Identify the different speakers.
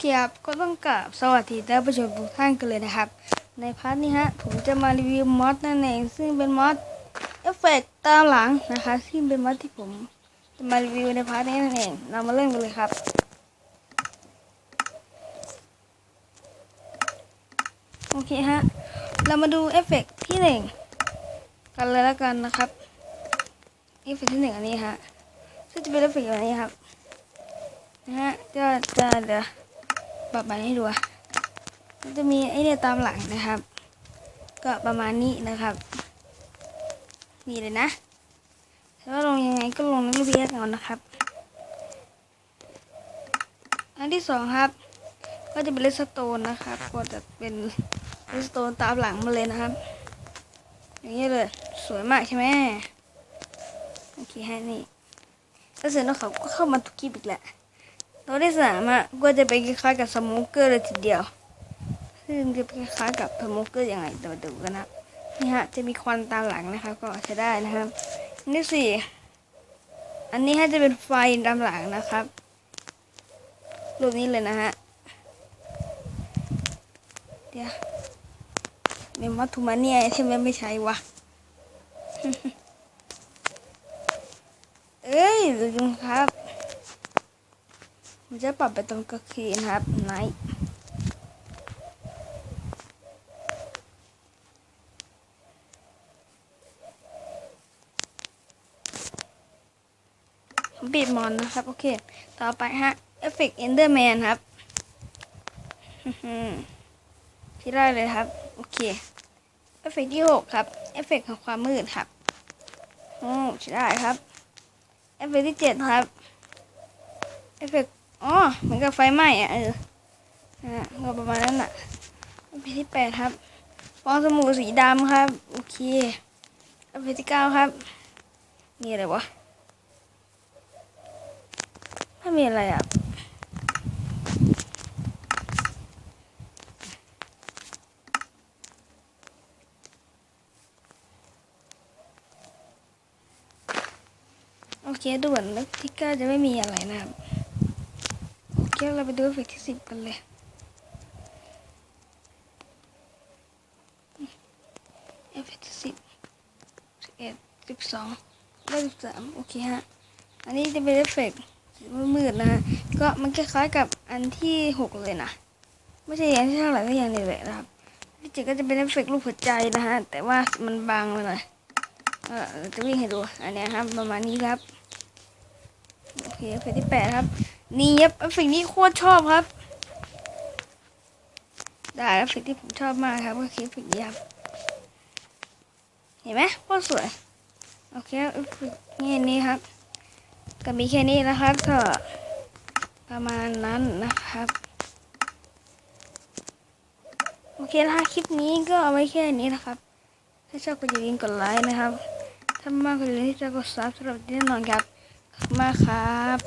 Speaker 1: เคครับก็ต้องกราบสวัสดีท่านผู้ชมทุกท่านกันเลยนะครับ ในพาร์ทนี้ฮะผมจะมารีวิวมอดนั่นเองซึ่งเป็นมอดเอฟเฟกต์ตามหลังนะคะซึ่งเป็นมอดที่ผมจะมารีวิวในพาร์ทนี้นั่นเองเรามาเริ่มกันเลยครับโอเคฮะเรามาดูเอฟเฟกต์ที่หนึ่งกันเลยแล้วกันนะครับเอฟเฟกต์ที่หนึ่งอันนี้ฮะซึ่งจะเป็นเอฟเฟกต์แบบนี้ครับนะฮะจะจะเดี๋ยว ปรับมาให้ดูอะมันจะมีไอเนี่ยตามหลังนะครับ ก็ประมาณนี้นะครับ นี่เลยนะแต่ว่าลงยังไงก็ลงในรูปเรียกเอานะครับ อันที่สองครับ ก็จะเป็นเลสโตนนะครับก็จะเป็นเลสโตนตามหลังมาเลยนะครับ อย่างนี้เลยสวยมากใช่ไหมโอเคฮะนี่แล้วเสร็จแล้วเขาก็เข้ามาทุกคลิปอีกแหละ ตัวที่สามอะก็จะเป็นคล้ายๆกับสโมเกอร์เลยทีเดียว ซึ่งจะเป็นคล้ายๆกับสโมเกอร์ยังไงเดี๋ยวดูกันนะนี่ฮะจะมีควันตามหลังนะครับก็ใช้ได้นะครับอันที่สี่อันนี้ฮะจะเป็นไฟตามหลังนะครับรูปนี้เลยนะฮะเดี๋ยวเมมัตทูมาเนี่ยที่มันไม่ใช้วะเอ้ยลืมครับ ผมจะปรับไปตรงกระคีนะครับไนท์ผมปิดมอนนะครับ โอเค ต่อไปฮะเอฟเฟกต์เอนเดอร์แมนครับที่ได้เลยครับ โอเคเอฟเฟกต์ที่หกครับเอฟเฟกต์ของความมืดครับโอ้ใช่ได้ครับเอฟเฟกต์ที่เจ็ดครับเอฟเฟกต์ อ๋อเหมือนกับไฟไหม้อะเออนะก็ประมาณนั้นน่ะเอฟเฟกต์ที่แปดครับฟองสบู่สีดำครับ โอเคเอฟเฟกต์ที่เก้าครับ นี่อะไรวะไม่มีอะไรอะโอเคดูเหมือนเลขที่เก้าจะไม่มีอะไรนะครับ โอเคเราไปดูเฟกที่สิบกันเลยเอฟเฟกต์ที่สิบสิบเอ็ดสิบสองและสิบสามโอเคฮะ อันนี้จะเป็นเอฟเฟกสีมืดๆนะฮะ ก็มันคล้ายๆกับอันที่หกเลยนะ ไม่ใช่อันที่เท่าไหร่ก็อย่างนี้เลยนะครับที่เจ็ดก็จะเป็นเอฟเฟกรูปหัวใจนะฮะ แต่ว่ามันบางไปหน่อยเออจะวิ่งให้ดู อันนี้ครับ ประมาณนี้ครับ โอเคเฟเฟกต์ที่แปดครับ นี่ครับเอฟเฟกต์นี้โคตรชอบครับได้เอฟเฟกต์ที่ผมชอบมากครับก็คือเอฟเฟกนี้ครับเห็นไหมโคตรสวยโอเคอฟเฟกนี่นี่ครับ ก็มีแค่นี้นะครับก็ประมาณนั้นนะครับโอเคนะคะคลิปนี้ก็เอาไว้แค่นี้นะครับ ถ้าชอบก็อย่าลืมกดไลค์นะครับ ถ้ามากก็อย่าลืมที่จะกดซับสำหรับที่แน่นอนครับ มากครับ